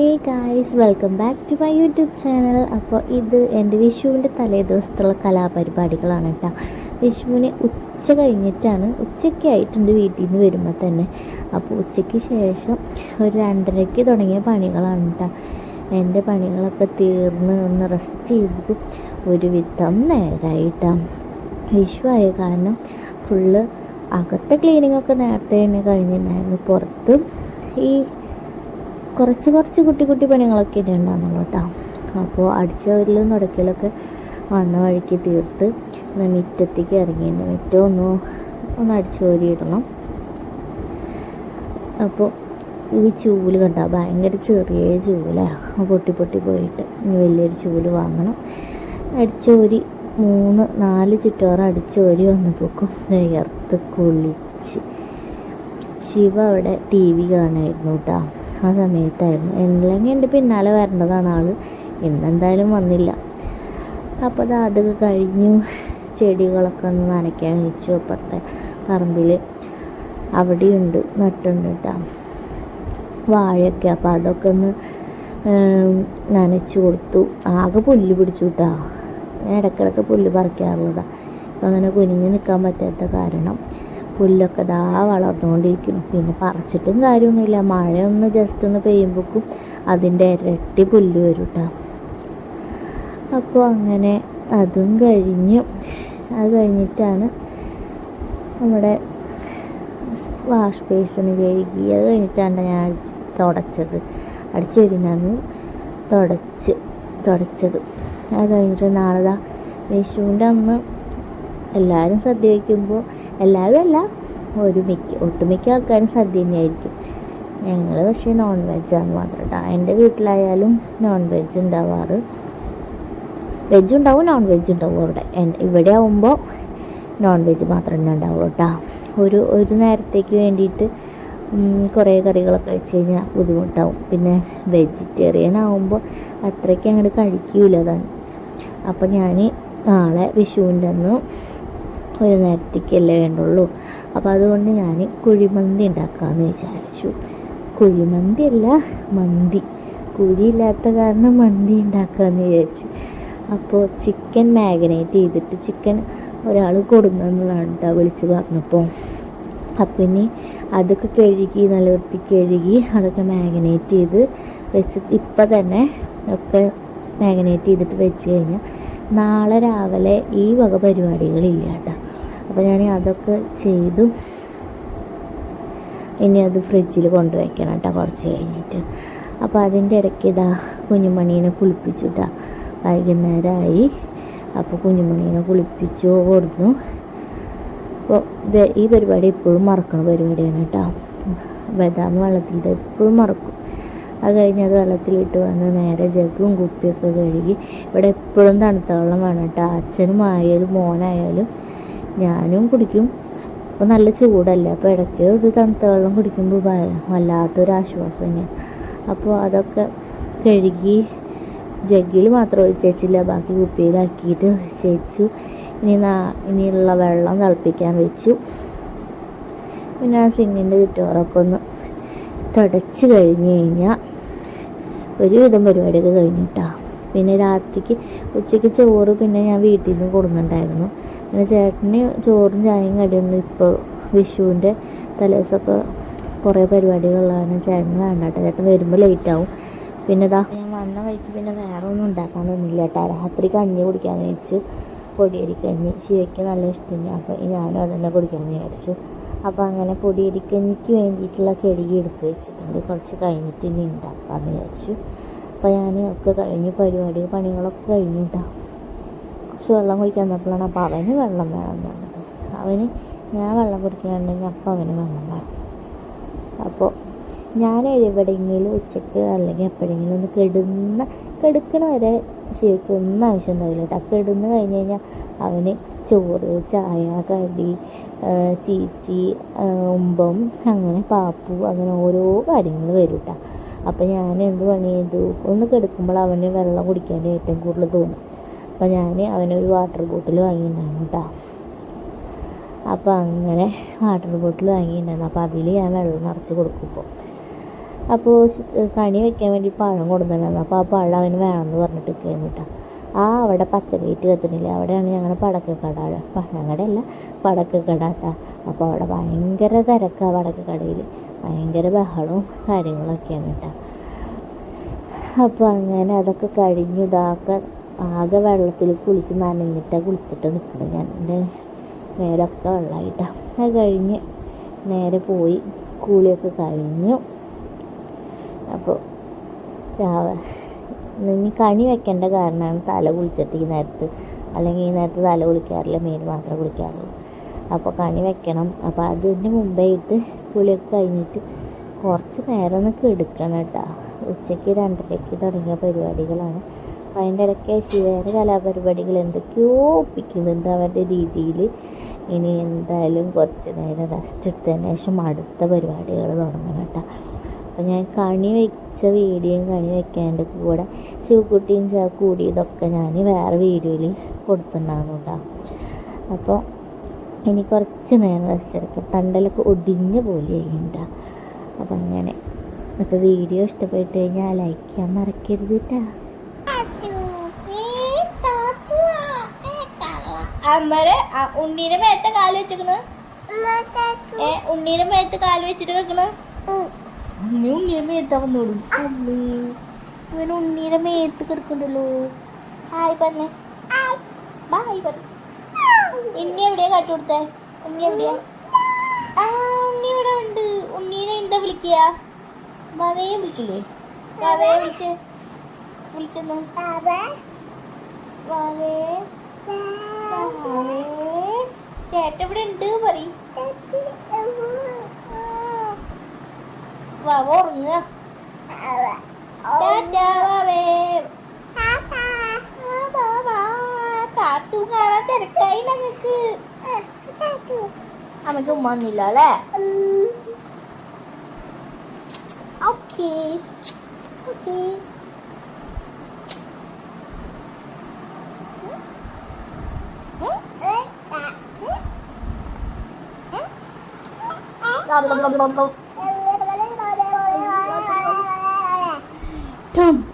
Hey guys welcome back to my YouTube channel അപ്പോൾ ഇത് എന്റെ വിഷുവിന്റെ തലേ ദിവസത്തുള്ള കലാപരിപാടികളാണ് കേട്ടോ. വിഷുവിന് ഉച്ച കഴിഞ്ഞിട്ടാണ് ഉച്ചയ്ക്ക് ആയിട്ടുണ്ട് വീട്ടിൽ നിന്ന് വരുമ്പോൾ തന്നെ. അപ്പോൾ ഉച്ചയ്ക്ക് ശേഷം ഒരു രണ്ടരയ്ക്ക് തുടങ്ങിയ പണികളാണ് കേട്ടോ. എന്റെ പണികളൊക്കെ തീർന്ന് ഒന്ന് റെസ്റ്റ് ചെയ്തു. ഒരുവിധം നേരമായിട്ടാണ് വിഷു ആയ കാരണം ഫുള്ള് അകത്തെ ക്ലീനിങ് ഒക്കെ നേരത്തെ തന്നെ കഴിഞ്ഞിട്ടുണ്ടായിരുന്നു. പുറത്ത് ഈ കുറച്ച് കുറച്ച് കുട്ടി കുട്ടി പണികളൊക്കെ ഉണ്ടാകുന്നുള്ളൂ കേട്ടോ. അപ്പോൾ അടിച്ച വരലും തുടക്കലൊക്കെ വന്ന വഴിക്ക് തീർത്ത് മുറ്റത്തേക്ക് ഇറങ്ങിയിട്ടുണ്ട്. മിറ്റം ഒന്ന് ഒന്ന് അടിച്ചു ഇടണം. അപ്പോൾ ഈ ചൂൽ കണ്ട? ഭയങ്കര ചെറിയ ചൂലാണ് പൊട്ടി പൊട്ടി പോയിട്ട് ഇനി വലിയൊരു ചൂൽ വാങ്ങണം. അടിച്ചോരി മൂന്ന് നാല് ചുറ്റോറം അടിച്ചോരി വന്നപ്പോക്കും വിയർത്ത് കുളിച്ച്. ശിവ അവിടെ ടി വി കാണായിരുന്നു കേട്ടോ. ആ സമയത്തായിരുന്നു. അല്ലെങ്കിൽ എന്റെ പിന്നാലെ വരേണ്ടതാണ് ആൾ ഇന്നെന്തായാലും വന്നില്ല. അപ്പോൾ അത് അതൊക്കെ കഴിഞ്ഞു. ചെടികളൊക്കെ ഒന്ന് നനയ്ക്കാൻ വെച്ചു. അപ്പുറത്തെ പറമ്പിൽ അവിടെയുണ്ട്. നട്ടുണ്ട് കേട്ടോ. വാഴയൊക്കെ. അപ്പോൾ അതൊക്കെ ഒന്ന് നനച്ചു കൊടുത്തു. ആകെ പുല്ല് പിടിച്ചു കേട്ടോ. ഇടയ്ക്കിടയ്ക്ക് പുല്ല് പറിക്കാറുള്ളതാണ് അങ്ങനെ കുനിഞ്ഞ് നിൽക്കാൻ പറ്റാത്ത കാരണം. പുല്ലൊക്കെ ദാ വളർന്നുകൊണ്ടിരിക്കുന്നു. പിന്നെ പറിച്ചിട്ടും കാര്യമൊന്നുമില്ല. മഴ ഒന്ന് ജസ്റ്റ് ഒന്ന് പെയ്യുമ്പോഴേക്കും അതിന്റെ ഇരട്ടി പുല്ല് വരും കേട്ടോ അപ്പോൾ അങ്ങനെ അതും കഴിഞ്ഞു. അത് കഴിഞ്ഞിട്ടാണ് നമ്മുടെ വാഷ് ബേസിന് കഴുകി. അത് കഴിഞ്ഞിട്ടാണ് ഞാൻ അടിച്ച് തുടച്ചത്. അടിച്ചു വരുന്നതാണ് തുടച്ച് തുടച്ചത്. അത് കഴിഞ്ഞിട്ട് നാളെ വിഷുവിന്റെ അന്ന് എല്ലാവരും സദ്യ വയ്ക്കുമ്പോൾ എല്ലാവരും അല്ല ഒരു മിക്ക ഒട്ടുമിക്ക ആൾക്കാരും സദ്യ തന്നെയായിരിക്കും ഞങ്ങൾ പക്ഷേ നോൺ വെജാണ് മാത്രം കേട്ടോ എന്റെ വീട്ടിലായാലും നോൺ വെജ് ഉണ്ടാവാറ്. വെജ് ഉണ്ടാവും നോൺ വെജ് ഉണ്ടാവും അവിടെ. ഇവിടെ ആവുമ്പോൾ നോൺ വെജ് മാത്രം തന്നെ ഉണ്ടാവും കേട്ടോ ഒരു ഒരു നേരത്തേക്ക് വേണ്ടിയിട്ട് കുറേ കറികളൊക്കെ വെച്ച് കഴിഞ്ഞാൽ ബുദ്ധിമുട്ടാവും. പിന്നെ വെജിറ്റേറിയൻ ആവുമ്പോൾ അത്രയ്ക്ക് അങ്ങോട്ട് കഴിക്കൂല അതാണ് അപ്പോൾ ഞാൻ നാളെ വിഷുവിന്റെ അന്ന് ഒരു നേരത്തേക്കല്ലേ വേണ്ടുള്ളൂ. അപ്പോൾ അതുകൊണ്ട് ഞാൻ കുഴിമന്തി ഉണ്ടാക്കാമെന്ന് വിചാരിച്ചു. കുഴിമന്തി അല്ല മന്തി. കുഴിയില്ലാത്ത കാരണം മന്തി ഉണ്ടാക്കാമെന്ന് വിചാരിച്ചു. അപ്പോൾ ചിക്കൻ മാഗ്നേറ്റ് ചെയ്തിട്ട് ചിക്കൻ ഒരാൾ കൊടുക്കുന്നതാണ് കേട്ടോ വിളിച്ച് പറഞ്ഞപ്പോൾ അപ്പം ഇനി അതൊക്കെ കഴുകി നല്ല വൃത്തി കഴുകി അതൊക്കെ മാഗ്നേറ്റ് ചെയ്ത് വെച്ച് ഇപ്പം തന്നെ ഒക്കെ മാഗ്നേറ്റ് ചെയ്തിട്ട് വെച്ച് കഴിഞ്ഞാൽ നാളെ രാവിലെ ഈ വക പരിപാടികളില്ല കേട്ടോ അപ്പോൾ ഞാൻ അതൊക്കെ ചെയ്തു. ഇനി അത് ഫ്രിഡ്ജിൽ കൊണ്ടുവയ്ക്കണം കേട്ടോ കുറച്ച് കഴിഞ്ഞിട്ട്. അപ്പോൾ അതിന്റെ ഇടയ്ക്ക് ഇതാ കുഞ്ഞുമണീനെ കുളിപ്പിച്ചു കേട്ടാ. വൈകുന്നേരമായി. അപ്പോൾ കുഞ്ഞുമണീനെ കുളിപ്പിച്ചു കൊടുത്തു. അപ്പോൾ ഇത് ഈ പരിപാടി എപ്പോഴും മറക്കണ പരിപാടിയാണ് കേട്ടോ. ബദാം വെള്ളത്തിലിട്ട് എപ്പോഴും മറക്കും. അത് കഴിഞ്ഞ് അത് വെള്ളത്തിലിട്ട് വന്ന് നേരെ ജഗും കുപ്പിയൊക്കെ കഴുകി. ഇവിടെ എപ്പോഴും തണുത്ത വെള്ളം വേണം കേട്ടോ. അച്ഛനും ആയാലും മോനായാലും ഞാനും കുടിക്കും. അപ്പോൾ നല്ല ചൂടല്ലേ? അപ്പോൾ ഇടയ്ക്ക് ഒരു തണുത്ത വെള്ളം കുടിക്കുമ്പോൾ വല്ലാത്തൊരു ആശ്വാസം തന്നെയാണ് അപ്പോൾ അതൊക്കെ കഴുകി ജഗ്ഗിൽ മാത്രം ഒഴിച്ചേച്ചില്ല. ബാക്കി കുപ്പിയിലാക്കിയിട്ട് ഒഴിച്ചേച്ചു. ഇനി നാ ഇനിയുള്ള വെള്ളം തിളപ്പിക്കാൻ വെച്ചു. പിന്നെ ആ സിങ്ങിന്റെ ചുറ്റോറൊക്കെ ഒന്ന് തുടച്ച് കഴിഞ്ഞ് കഴിഞ്ഞാൽ ഒരുവിധം പരിപാടിയൊക്കെ കഴിഞ്ഞിട്ടാണ് പിന്നെ രാത്രിക്ക് ഉച്ചയ്ക്ക് ചോറ് പിന്നെ ഞാൻ വീട്ടിൽ നിന്ന് കൊടുക്കുന്നുണ്ടായിരുന്നു പിന്നെ ചേട്ടന് ചോറും ചായയും കടിയൊന്നും ഇപ്പോൾ വിഷുവിന്റെ തലേദിവസമൊക്കെ കുറേ പരിപാടികളുള്ളതാണ് ചേട്ടന് വേണ്ട കേട്ടോ. ചേട്ടൻ വരുമ്പോൾ ലേറ്റ് ആവും. പിന്നെ ഇതാ ഞാൻ വന്ന വഴിക്ക് പിന്നെ വേറെ ഒന്നും ഉണ്ടാക്കാൻ തന്നില്ല കേട്ടോ. രാത്രി കഞ്ഞി കുടിക്കാമെന്ന് വെച്ചു പൊടിയരിക്കഞ്ഞി. ശിവയ്ക്ക് നല്ല ഇഷ്ടമാണ് അപ്പോൾ ഞാനും അതന്നെ കുടിക്കാമെന്ന് വിചാരിച്ചു. അപ്പോൾ അങ്ങനെ പൊടിയരിക്കഞ്ഞിക്ക് വേണ്ടിയിട്ടുള്ള കെടുകി എടുത്ത് വെച്ചിട്ടുണ്ട്. കുറച്ച് കഴിഞ്ഞിട്ട് ഇനി ഉണ്ടാക്കാമെന്ന് വിചാരിച്ചു. അപ്പോൾ ഞാൻ ഒക്കെ കഴിഞ്ഞു. പരിപാടി പണികളൊക്കെ കഴിഞ്ഞു കേട്ടോ. വെള്ളം കുടിക്കാൻ തന്നപ്പോഴാണ് അപ്പോൾ അവന് വെള്ളം വേണം എന്ന് പറഞ്ഞത്. അവന് ഞാൻ വെള്ളം കുടിക്കുകയാണെങ്കിൽ അപ്പോൾ അവന് വെള്ളം വേണം. അപ്പോൾ ഞാൻ എവിടെയെങ്കിലും ഉച്ചയ്ക്ക് അല്ലെങ്കിൽ എപ്പോഴെങ്കിലും ഒന്ന് കെടുന്ന കെടുക്കണ വരെ ശരിക്കും ഒന്നും ആവശ്യം ഉണ്ടാവില്ല കേട്ടോ. കെടുന്ന് കഴിഞ്ഞ് കഴിഞ്ഞാൽ അവന് ചോറ് ചായ കടി ചീച്ചി ഉമ്പം അങ്ങനെ പാപ്പു അങ്ങനെ ഓരോ കാര്യങ്ങൾ വരും കേട്ടോ. അപ്പം ഞാൻ എന്ത് പണി ചെയ്തു? ഒന്ന് കെടുക്കുമ്പോൾ അവന് വെള്ളം കുടിക്കാൻ ഏറ്റവും കൂടുതൽ തോന്നും. അപ്പം ഞാൻ അവനൊരു വാട്ടർ ബോട്ടിൽ വാങ്ങിയിട്ടുണ്ടായിരുന്നു കേട്ടോ അപ്പോൾ അങ്ങനെ വാട്ടർ ബോട്ടിൽ വാങ്ങിയിട്ടുണ്ടായിരുന്നു. അപ്പോൾ അതിൽ ഞാൻ വെള്ളം നിറച്ച് കൊടുക്കും ഇപ്പോൾ അപ്പോൾ കണി വെക്കാൻ വേണ്ടി പഴം കൊടുത്തിട്ടുണ്ടായിരുന്നു. അപ്പോൾ ആ പഴം അവന് വേണമെന്ന് പറഞ്ഞിട്ട് കേട്ടോ ആ അവിടെ പച്ചക്കയറ്റ് കത്തുന്നില്ല അവിടെയാണ് ഞങ്ങളുടെ കട ഞങ്ങളുടെ അല്ല പടക്കക്കട കേട്ടോ അപ്പോൾ അവിടെ ഭയങ്കര തിരക്കാണ് പടക്കക്കടയിൽ ഭയങ്കര ബഹളവും കാര്യങ്ങളൊക്കെയാണ് കേട്ടോ അപ്പോൾ അങ്ങനെ അതൊക്കെ കഴിഞ്ഞു. ഇതാക്ക ആകെ വെള്ളത്തിൽ കുളിച്ച് നനഞ്ഞിട്ടാണ് കുളിച്ചിട്ട് നിൽക്കുന്നത് ഞാൻ. എന്റെ മേലൊക്കെ വെള്ളമായിട്ടാണ് അത് കഴിഞ്ഞ് നേരെ പോയി കൂളിയൊക്കെ കഴിഞ്ഞു. അപ്പോൾ ഇനി കണി വെക്കേണ്ട കാരണമാണ് തല കുളിച്ചിട്ട് ഈ നേരത്ത് അല്ലെങ്കിൽ ഈ നേരത്ത് തല കുളിക്കാറില്ല മേൽ മാത്രമേ കുളിക്കാറുള്ളൂ. അപ്പോൾ കണി വെക്കണം. അപ്പോൾ അതിന് മുമ്പായിട്ട് കുളിയൊക്കെ കഴിഞ്ഞിട്ട് കുറച്ച് നേരം ഒന്ന് കിടക്കണം കേട്ടോ. ഉച്ചയ്ക്ക് രണ്ടരയ്ക്ക് തുടങ്ങിയ പരിപാടികളാണ്. അതിന്റെ ഇടയ്ക്ക് ശിവേന്റെ കലാപരിപാടികൾ എന്തൊക്കെയോ ഒപ്പിക്കുന്നുണ്ട് അവരുടെ രീതിയിൽ. ഇനി എന്തായാലും കുറച്ച് നേരം റെസ്റ്റ് എടുത്തതിന് ശേഷം അടുത്ത പരിപാടികൾ തുടങ്ങണം കേട്ടോ. അപ്പം ഞാൻ കണി വെച്ച വീഡിയോയും കണി വെക്കാന്റെ കൂടെ ശിവക്കുട്ടിയും കൂടിയതൊക്കെ ഞാൻ വേറെ വീഡിയോയിൽ കൊടുത്തിട്ടുണ്ടാകുന്നു കേട്ടോ. അപ്പോൾ ഇനി കുറച്ച് നേരം റെസ്റ്റ് എടുക്കാം. തണ്ടലൊക്കെ ഒടിഞ്ഞ പോലെ ആയിട്ടാ അപ്പം അങ്ങനെ. അപ്പോൾ വീഡിയോ ഇഷ്ടപ്പെട്ട് കഴിഞ്ഞാൽ ലൈക്ക് ചെയ്യാൻ മറക്കരുത് കേട്ടോ. അമ്മരെ ഉണ്ണീനെ മേത്ത കാൽ വെച്ചേക്കണ്. ഏ ഉണ്ണീനെ മേത്ത് കാൽ വെച്ചിട്ട് വെക്കണ്. അമ്മ ഉണ്ണീനെ മേത്ത വന്നോളൂ അമ്മേ ഇവൻ ഉണ്ണീടെ മേത്ത് കിടക്കണ്ടല്ലോ. ഹായ് പറഞ്ഞേ. ബായ് പറഞ്ഞു. ഇണ്ണി എവിടെയാ കാട്ടി കൊടുത്തേ? ഉണ്ണി എവിടെയാ? ആ ഉണ്ണി ഇവിടെ ഉണ്ട്. ഉണ്ണീനെ എന്താ വിളിക്കുക? വവയെ വിളിക്കില്ലേ? വവയെ വിളിച്ച്. വിളിച്ചെന്ന്. വാവേ. ചേട്ട ഇവിടെ ഉണ്ട് പറയും. വാവ ഓക്കേ. ഓക്കേ. Tom.